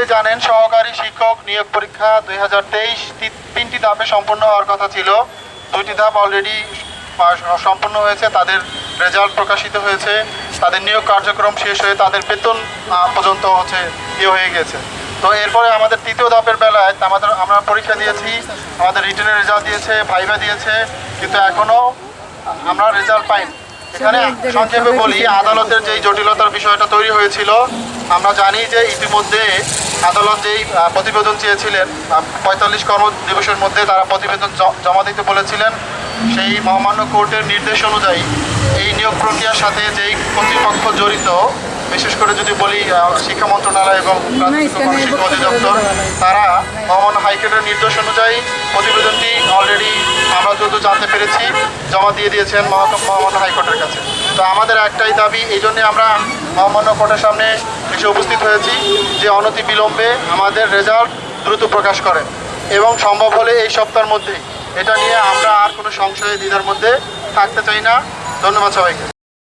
সকলেই জানেন সহকারী শিক্ষক নিয়োগ পরীক্ষা দুই হাজার তেইশ তিনটি ধাপে সম্পন্ন হওয়ার কথা ছিল। দুইটি ধাপ অলরেডি সম্পন্ন হয়েছে তাদের রেজাল্ট প্রকাশিত হয়েছে তাদের নিয়োগ কার্যক্রম শেষ হয়ে তাদের বেতন পর্যন্ত হচ্ছে ইয়ে হয়ে গেছে। তো এরপরে আমাদের তৃতীয় ধাপের বেলায় আমাদের আমরা পরীক্ষা দিয়েছি আমাদের রিটার্নের রেজাল্ট দিয়েছে ভাইভা দিয়েছে কিন্তু এখনও আমরা রেজাল্ট পাইনি। এখানে সংক্ষেপে বলি আদালতের যেই জটিলতার বিষয়টা তৈরি হয়েছিল আমরা জানি যে ইতিমধ্যে আদালত যেই প্রতিবেদন চেয়েছিলেন পঁয়তাল্লিশ কর্ম দিবসের মধ্যে তারা প্রতিবেদন জমা দিতে বলেছিলেন। সেই মহামান্য কোর্টের নির্দেশ অনুযায়ী এই নিয়োগ প্রক্রিয়ার সাথে যেই কর্তৃপক্ষ জড়িত বিশেষ করে যদি বলি শিক্ষা মন্ত্রণালয় এবং শিক্ষা অধিদপ্তর তারা মহামান্য হাইকোর্টের নির্দেশ অনুযায়ী প্রতিবেদনটি জানতে পেরেছি, জমা দিয়ে দিয়েছেন মহামান্য হাইকোর্টের কাছে। তো আমাদের একটাই দাবি, এই জন্যে আমরা মহামান্য কোর্টের সামনে এসে উপস্থিত হয়েছি যে অনতি বিলম্বে আমাদের রেজাল্ট দ্রুত প্রকাশ করেন এবং সম্ভব হলে এই সপ্তাহের মধ্যেই। এটা নিয়ে আমরা আর কোনো সংশয় দ্বিধার মধ্যে থাকতে চাই না। ধন্যবাদ সবাইকে।